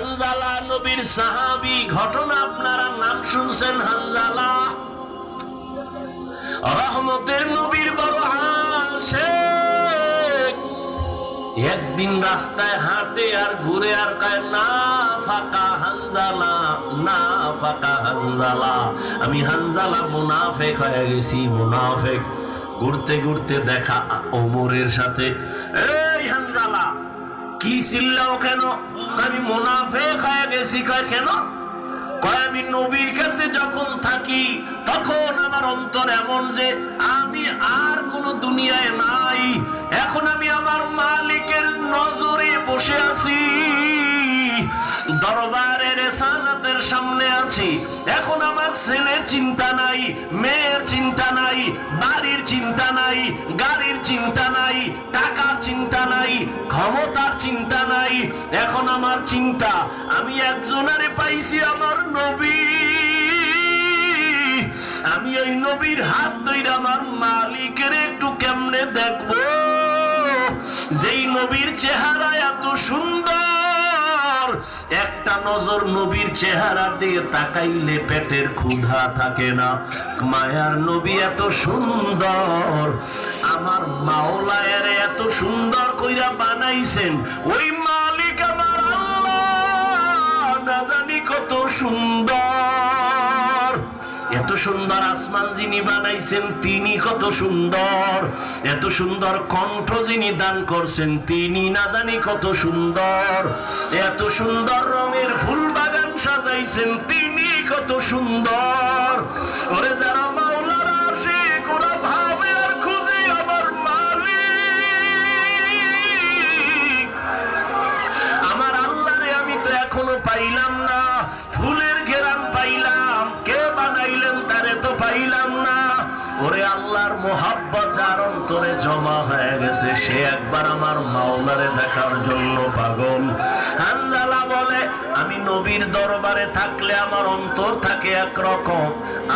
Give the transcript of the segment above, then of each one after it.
হানজালা নবীর সাহাবি, ঘটনা আপনারা নাম শুনছেন হানজালা? রহমতের নবীর বড় আশেক। একদিন রাস্তায় হাঁটে আর ঘুরে আর কয়, না ফাঁকা হানজালা, না ফাঁকা হানজালা। আমি হানজালা মুনাফেক হয়ে গেছি, মুনাফেক। ঘুরতে ঘুরতে দেখা ওমরের সাথে। হানজালা কি চিল্লাও কেন? আমি মুনাফেক হয়ে গেছি কেন? আমি নবীর কাছে যখন থাকি, তখন আমার অন্তর এমন যে আমি আর কোন দুনিয়ায় নাই। এখন আমি আমার মালিকের নজরে বসে আছি। দরবারের সালাতের সামনে আছি। এখন আমার ছেলের চিন্তা নাই, মেয়ের চিন্তা নাই, বাড়ির চিন্তা নাই, গাড়ির চিন্তা নাই, টাকার চিন্তা নাই, ক্ষমতার চিন্তা নাই। এখন আমার চিন্তা, আমি একজনারে পাইছি আমার নবী। আমি ওই নবীর হাত ধরে আমার মালিকের একটু কেমনে দেখব? যেই নবীর চেহারা এত সুন্দর একটা নজর নবীর চেহারার দিকে তাকাইলে পেটের ক্ষুধা থাকে না। মায়ার নবী এত সুন্দর, আমার মাওলায়ের এত সুন্দর কইরা বানাইছেন। ওই মালিক আমার আল্লাহ, না জানি কত সুন্দর। এত সুন্দর আসমান যিনি বানাইছেন, তিনি কত সুন্দর। এত সুন্দর কণ্ঠ যিনি দান করছেন, তিনি না জানি কত সুন্দর। এত সুন্দর রঙের ফুল বাগান সাজাইছেন, তিনি কত সুন্দর। ওরে যারা পাইলাম না। ওরে আল্লাহর মোহাব্বত যার অন্তরে জমা হয়ে গেছে, সে একবার আমার মাওলারে দেখার জন্য পাগল। হানজালা বলে, আমি নবীর দরবারে থাকলে আমার অন্তর থাকে একরকম।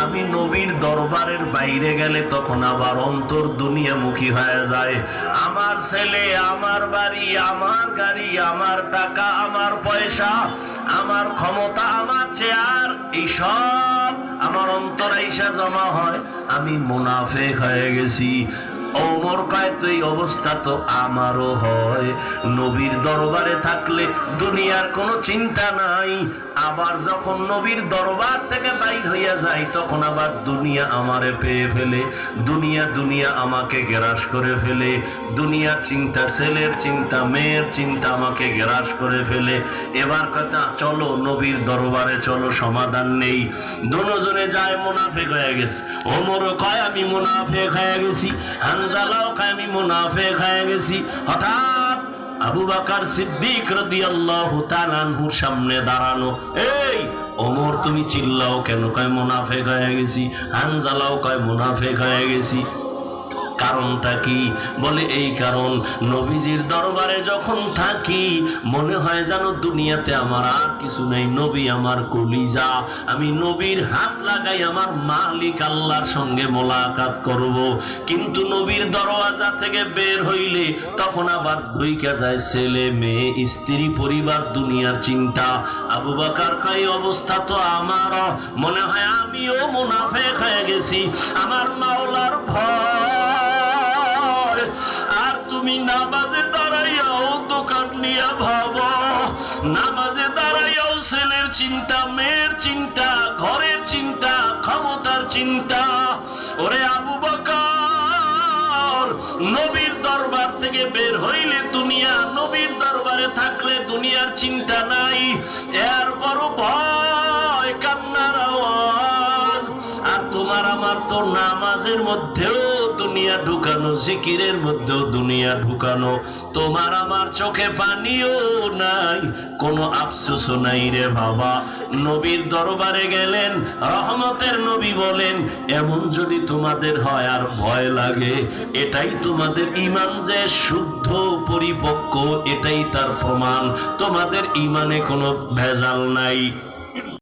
আমি নবীর দরবারের বাইরে গেলে তখন আবার অন্তর দুনিয়ামুখী হয়ে যায়। আমার ছেলে, আমার বাড়ি, আমার গাড়ি, আমার টাকা, আমার পয়সা, আমার ক্ষমতা, আমার চেয়ার এই সব আমার অন্তর আইসা জমা হয় আমি মুনাফেক হয়ে গেছি। ওমর কয় তো এই অবস্থা তো আমারও হয়। নবীর দরবারে থাকলে দুনিয়ার কোনো চিন্তা নাই। আবার যখন নবীর দরবার থেকে বাইর হইয়া যায় তখন আবার দুনিয়া আমারে পেয়ে ফেলে। দুনিয়া দুনিয়া আমাকে গ্রাস করে ফেলে। দুনিয়ার চিন্তা ছেলের চিন্তা, মেয়ের চিন্তা আমাকে গ্রাস করে ফেলে। এবার কথা, চলো নবীর দরবারে চলো, সমাধান নেই। দুজনে যায়, মুনাফেক হয়ে গেছে। ওমরও কয় আমি মুনাফেক হয়ে গেছি। হানজালাও কয় আমি মুনাফে খায় গেছি হঠাৎ আবু বাকার সিদ্দিক রদি আল্লাহ তালানহুর সামনে দাঁড়ানো। এই, ওমর, তুমি চিল্লাও কেন? কয়, মুনাফে খায় গেছি হানজালাও কয়, মুনাফে খায় গেছি কারণটা কি? বলে, এই কারণ নবীজির দরবারে যখন থাকি, মনে হয় যেন দুনিয়াতে আমার আর কিছু নেই। নবী আমার কলিজা, আমি নবীর হাত লাগাই আমার মালিক আল্লাহর সঙ্গে মোলাকাত করব। কিন্তু নবীর দরওয়াজা থেকে বের হইলে তখন আবার ধইকা যায় ছেলে, মেয়ে, স্ত্রী, পরিবার, দুনিয়ার চিন্তা। আবু বাকার খাই অবস্থা তো আমার। মনে হয় আমিও মুনাফেক হয়ে গেছি। আমার মাওলার ভয় তুমি নামাজে দাঁড়াইয়াও দোকান নিয়ে ভাব। নামাজে দাঁড়াইয়াও ছেলের চিন্তা, মেয়ের চিন্তা, ঘরের চিন্তা, ক্ষমতার চিন্তা। ওরে আবু বকর, নবীর দরবার থেকে বের হইলে দুনিয়া, নবীর দরবারে থাকলে দুনিয়ার চিন্তা নাই। এরপরও ভয়, কান্নার আওয়াজ। আর তোমার আমার তো নামাজের মধ্যেও দুনিয়া ঢুকানো, জিকিরের মধ্যেও দুনিয়া ঢুকানো। তোমার আমার চোখে পানিও নাই, কোনো আফসোসও নাই রে বাবা। নবীর দরবারে গেলেন, রহমতের নবী বলেন, এমন যদি তোমাদের হয় আর ভয় লাগে, এটাই তোমাদের ইমান যে শুদ্ধ, পরিপক্ক, এটাই তার প্রমাণ। তোমাদের ইমানে কোনো ভেজাল নাই।